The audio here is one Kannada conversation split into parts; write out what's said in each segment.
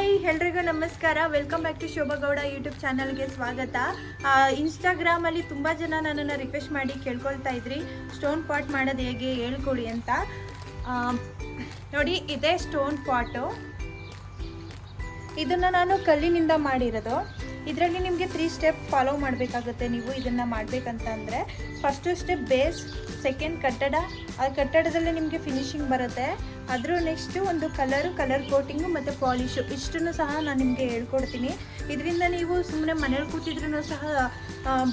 ಹಾಯ್, ಎಲ್ರಿಗೂ ನಮಸ್ಕಾರ. Welcome back to Shobha Gowda YouTube ಚಾನಲ್ಗೆ ಸ್ವಾಗತ. ಇನ್ಸ್ಟಾಗ್ರಾಮಲ್ಲಿ ತುಂಬ ಜನ ನನ್ನನ್ನು ರಿಕ್ವೆಸ್ಟ್ ಮಾಡಿ ಕೇಳ್ಕೊಳ್ತಾ ಇದ್ರಿ. ಸ್ಟೋನ್ ಪಾಟ್ ಮಾಡೋದು ಹೇಗೆ ಹೇಳ್ಕೊಡಿ ಅಂತ. ನೋಡಿ, ಇದೇ ಸ್ಟೋನ್ ಪಾಟು ಇದನ್ನು ನಾನು ಕಲ್ಲಿನಿಂದ ಮಾಡಿರೋದು. ಇದರಲ್ಲಿ ನಿಮಗೆ ತ್ರೀ ಸ್ಟೆಪ್ ಫಾಲೋ ಮಾಡಬೇಕಾಗುತ್ತೆ. ನೀವು ಇದನ್ನು ಮಾಡಬೇಕಂತ ಅಂದರೆ ಫಸ್ಟು ಸ್ಟೆಪ್ ಬೇಸ್ ಸೆಕೆಂಡ್ ಕಟ್ಟಡ. ಆ ಕಟ್ಟಡದಲ್ಲೇ ನಿಮಗೆ ಫಿನಿಶಿಂಗ್ ಬರುತ್ತೆ. ಅದರ ನೆಕ್ಸ್ಟು ಒಂದು ಕಲರು ಕಲರ್ ಕೋಟಿಂಗು ಮತ್ತು ಪಾಲಿಶು ಇಷ್ಟನ್ನು ಸಹ ನಾನು ನಿಮಗೆ ಹೇಳ್ಕೊಡ್ತೀನಿ. ಇದರಿಂದ ನೀವು ಸುಮ್ಮನೆ ಮನೇಲಿ ಕೂತಿದ್ರೂ ಸಹ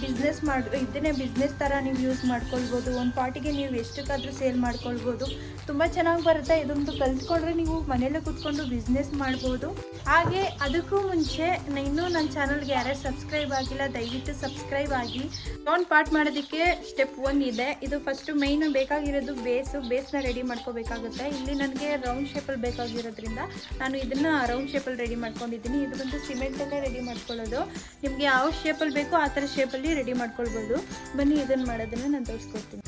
ಬಿಸ್ನೆಸ್ ಮಾಡ, ಇದನ್ನೇ ಬಿಸ್ನೆಸ್ ಥರ ನೀವು ಯೂಸ್ ಮಾಡ್ಕೊಳ್ಬೋದು. ಒಂದು ಪಾಟಿಗೆ ನೀವು ಎಷ್ಟಕ್ಕಾದರೂ ಸೇಲ್ ಮಾಡ್ಕೊಳ್ಬೋದು. ತುಂಬ ಚೆನ್ನಾಗಿ ಬರುತ್ತೆ. ಇದೊಂದು ಕಲ್ತ್ಕೊಂಡ್ರೆ ನೀವು ಮನೇಲೇ ಕೂತ್ಕೊಂಡು ಬಿಸ್ನೆಸ್ ಮಾಡ್ಬೋದು. ಹಾಗೆ ಅದಕ್ಕೂ ಮುಂಚೆ ಇನ್ನೂ ನನ್ನ ಚಾನಲ್ಗೆ ಯಾರ್ಯಾರು ಸಬ್ಸ್ಕ್ರೈಬ್ ಆಗಿಲ್ಲ, ದಯವಿಟ್ಟು ಸಬ್ಸ್ಕ್ರೈಬ್ ಆಗಿ. ಲೋನ್ ಪಾರ್ಟ್ ಮಾಡೋದಕ್ಕೆ ಸ್ಟೆಪ್ ಒನ್ ಇದೆ. ಇದು ಫಸ್ಟು ಮೈನ್ ಬೇಕಾಗಿರೋದು ಬೇಸು ಬೇಸ್ನ ರೆಡಿ ಮಾಡ್ಕೋಬೇಕಾಗುತ್ತೆ. ಇಲ್ಲಿ ನನಗೆ ರೌಂಡ್ ಶೇಪಲ್ಲಿ ಬೇಕಾಗಿರೋದ್ರಿಂದ ನಾನು ಇದನ್ನು ರೌಂಡ್ ಶೇಪಲ್ಲಿ ರೆಡಿ ಮಾಡ್ಕೊಂಡಿದ್ದೀನಿ. ಇದು ಬಂದು ಸಿಮೆಂಟಲ್ಲೇ ರೆಡಿ ಮಾಡ್ಕೊಳ್ಳೋದು. ನಿಮಗೆ ಯಾವ ಶೇಪಲ್ಲಿ ಬೇಕೋ ಆ ಥರ ಶೇಪಲ್ಲಿ ರೆಡಿ ಮಾಡ್ಕೊಳ್ಬೋದು. ಬನ್ನಿ, ಇದನ್ನು ಮಾಡೋದನ್ನು ನಾನು ತೋರಿಸ್ಕೊಡ್ತೀನಿ.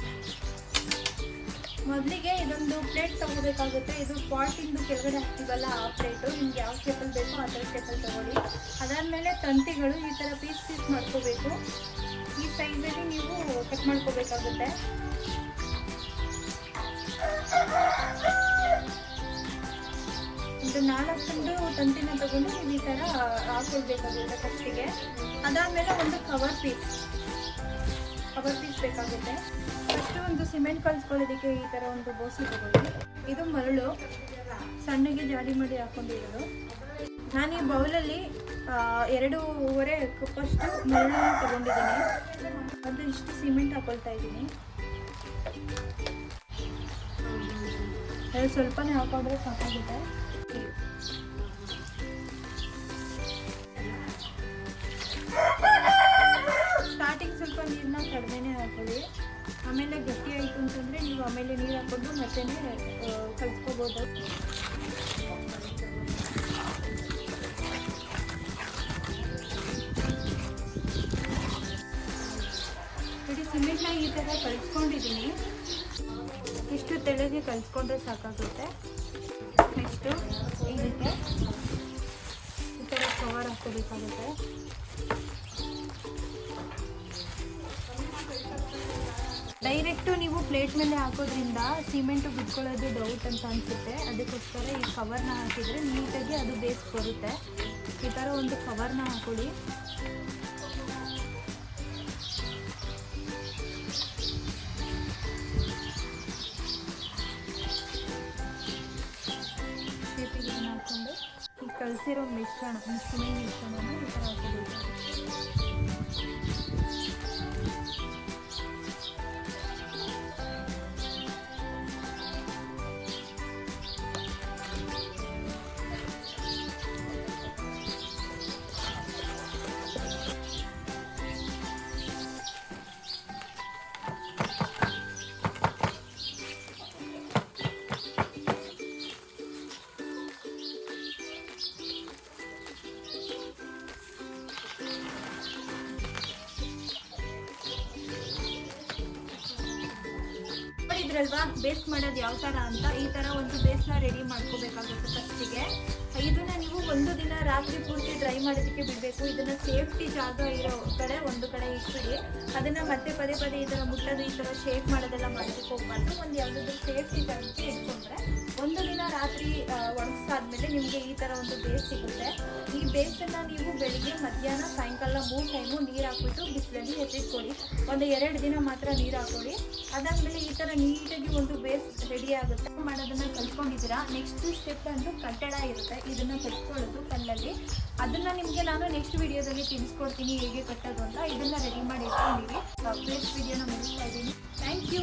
ಮೊದಲಿಗೆ ಇದೊಂದು ಪ್ಲೇಟ್ ತಗೋಬೇಕಾಗುತ್ತೆ. ಇದು ಪಾಟಿಂದು ಕೆಳಗಡೆ ಹಾಕ್ತೀವಲ್ಲ ಆ ಪ್ಲೇಟು. ನಿಮ್ಗೆ ಯಾವ ಶೇಪಲ್ಲಿ ಬೇಕೋ ಆ ಥರ ಶೇಪಲ್ಲಿ ತಗೊಳ್ಳಿ. ಅದಾದಮೇಲೆ ತಂತಿಗಳು ಈ ಥರ ಪೀಸ್ ಪೀಸ್ ಮಾಡ್ಕೋಬೇಕು. ಈ ಸೈಜಲ್ಲಿ ನೀವು ಕಟ್ ಮಾಡ್ಕೋಬೇಕಾಗುತ್ತೆ. ಇದು ನಾಲ್ಕು ತಂತಿನ ತಗೊಂಡು ನೀವು ಈ ಥರ ಹಾಕೊಳ್ಬೇಕಾಗುತ್ತೆ ಫಸ್ಟಿಗೆ ಅದಾದಮೇಲೆ ಒಂದು ಕವರ್ ಪೀಸ್ ಕವರ್ ಪೀಸ್ ಬೇಕಾಗುತ್ತೆ ಫಸ್ಟ್ ಒಂದು ಸಿಮೆಂಟ್ ಕಲ್ಸ್ಕೊಳ್ಳೋದಕ್ಕೆ ಈ ಥರ ಒಂದು ಬೋಸಿ ತಗೊಳ್ಳಿ. ಇದು ಮರಳು ಸಣ್ಣಗೆ ಜಾಡಿ ಮಾಡಿ ಹಾಕೊಂಡಿರೋದು. ನಾನು ಈ ಬೌಲಲ್ಲಿ ಎರಡೂವರೆ ಕಪ್ಪಷ್ಟು ಮರಳು ತಗೊಂಡಿದ್ದೀನಿ. ಅದು ಇಷ್ಟು ಸಿಮೆಂಟ್ ಹಾಕೊಳ್ತಾ ಇದ್ದೀನಿ. ಅದು ಸ್ವಲ್ಪನೇ ಹಾಕೊಂಡ್ರೆ ಸಾಕಾಗುತ್ತೆ. ನೀವು ಆಮೇಲೆ ನೀರು ಹಾಕೊಂಡು ಮತ್ತೆ ಕಲಿಸ್ಕೋಬೋದು ಇಡೀ ಸಿಮೆಂಟ್ನ ಈ ಥರ ಕಲಿಸ್ಕೊಂಡಿದ್ದೀನಿ ಇಷ್ಟು ತೆಳಗೆ ಕಲಿಸ್ಕೊಂಡ್ರೆ ಸಾಕಾಗುತ್ತೆ. ನೆಕ್ಸ್ಟು ಇದಕ್ಕೆ ಈ ಥರ ಕವರ್ ಹಾಕೋಬೇಕಾಗುತ್ತೆ ಡೈರೆಕ್ಟು ನೀವು ಪ್ಲೇಟ್ ಮೇಲೆ ಹಾಕೋದ್ರಿಂದ ಸಿಮೆಂಟು ಬಿಟ್ಕೊಳ್ಳೋದು ಡೌಟ್ ಅಂತ ಅನಿಸುತ್ತೆ. ಅದಕ್ಕೋಸ್ಕರ ಈ ಕವರ್ನ ಹಾಕಿದರೆ ನೀಟಾಗಿ ಅದು ಬೇಸ್ ಬರುತ್ತೆ. ಈ ಥರ ಒಂದು ಕವರ್ನ ಹಾಕೊಳ್ಳಿ. ಈ ಕಲಸಿರೋ ಮಿಶ್ರಣ ಮಿಶ್ರಣ ಮಿಶ್ರಣನ ಈ ಥರ ಹಾಕೋಬೇಕಾಗುತ್ತೆ ನೋಡಿದ್ರಲ್ವಾ ಬೇಸ್ ಮಾಡೋದು ಯಾವ ಥರ ಅಂತ ಈ ಥರ ಒಂದು ಬೇಸ್ನ ರೆಡಿ ಮಾಡ್ಕೋಬೇಕಾಗುತ್ತೆ ಫಸ್ಟಿಗೆ ರಾತ್ರಿ ಪೂರ್ತಿ ಡ್ರೈ ಮಾಡೋದಕ್ಕೆ ಬಿಡಬೇಕು. ಇದನ್ನು ಸೇಫ್ಟಿ ಜಾಗ ಇರೋ ಕಡೆ, ಒಂದು ಕಡೆ ಇಟ್ಬಿಡಿ. ಅದನ್ನು ಮತ್ತೆ ಪದೇ ಪದೇ ಈ ಥರ ಮುಟ್ಟೋದು, ಈ ಥರ ಶೇಕ್ ಮಾಡೋದೆಲ್ಲ ಮಾಡೋದಕ್ಕೆ ಹೋಗ್ಬಾರ್ದು. ಒಂದು ಯಾವುದಾದ್ರು ಸೇಫ್ಟಿ ಜಾಗಕ್ಕೆ ಇಟ್ಕೊಂಡ್ರೆ ಒಂದು ದಿನ ರಾತ್ರಿ ಒಣಗಿಸಾದ್ಮೇಲೆ ನಿಮಗೆ ಈ ಥರ ಒಂದು ಬೇಸ್ ಸಿಗುತ್ತೆ. ಈ ಬೇಸನ್ನು ನೀವು ಬೆಳಿಗ್ಗೆ, ಮಧ್ಯಾಹ್ನ, ಸಾಯಂಕಾಲ ಮೂರು ಟೈಮು ನೀರು ಹಾಕ್ಬಿಟ್ಟು ಬಿಸಿಲಲ್ಲಿ ಎತ್ತಿಟ್ಕೊಳ್ಳಿ. ಒಂದು ಎರಡು ದಿನ ಮಾತ್ರ ನೀರು ಹಾಕೊಳ್ಳಿ ಅದಾದಮೇಲೆ ಈ ಥರ ನೀಟಾಗಿ ಒಂದು ಬೇಸ್ ರೆಡಿ ಆಗುತ್ತೆ. ಮಾಡೋದನ್ನು ಕಲ್ತ್ಕೊಂಡಿದ್ದೀರಾ? ನೆಕ್ಸ್ಟ್ ಸ್ಟೆಪ್ ಅಂದರೆ ಕಟ್ಟಡ ಇರುತ್ತೆ. ಇದನ್ನು ಕಟ್ಕೊಳ್ಳೋದು ಕಲ್ಲಲ್ಲಿ. ಅದನ್ನ ನಿಮಗೆ ನಾನು ನೆಕ್ಸ್ಟ್ ವಿಡಿಯೋದಲ್ಲಿ ತಿಳಿಸ್ಕೊಡ್ತೀನಿ ಹೇಗೆ ಕಟ್ಟೋದು ಅಂತ. ಇದನ್ನ ರೆಡಿ ಮಾಡಿ ಇಟ್ಕೊಂಡಿರಿ. ವಿಡಿಯೋನ ಮುಗಿಸ್ತಾ ಇದ್ದೀನಿ. Thank you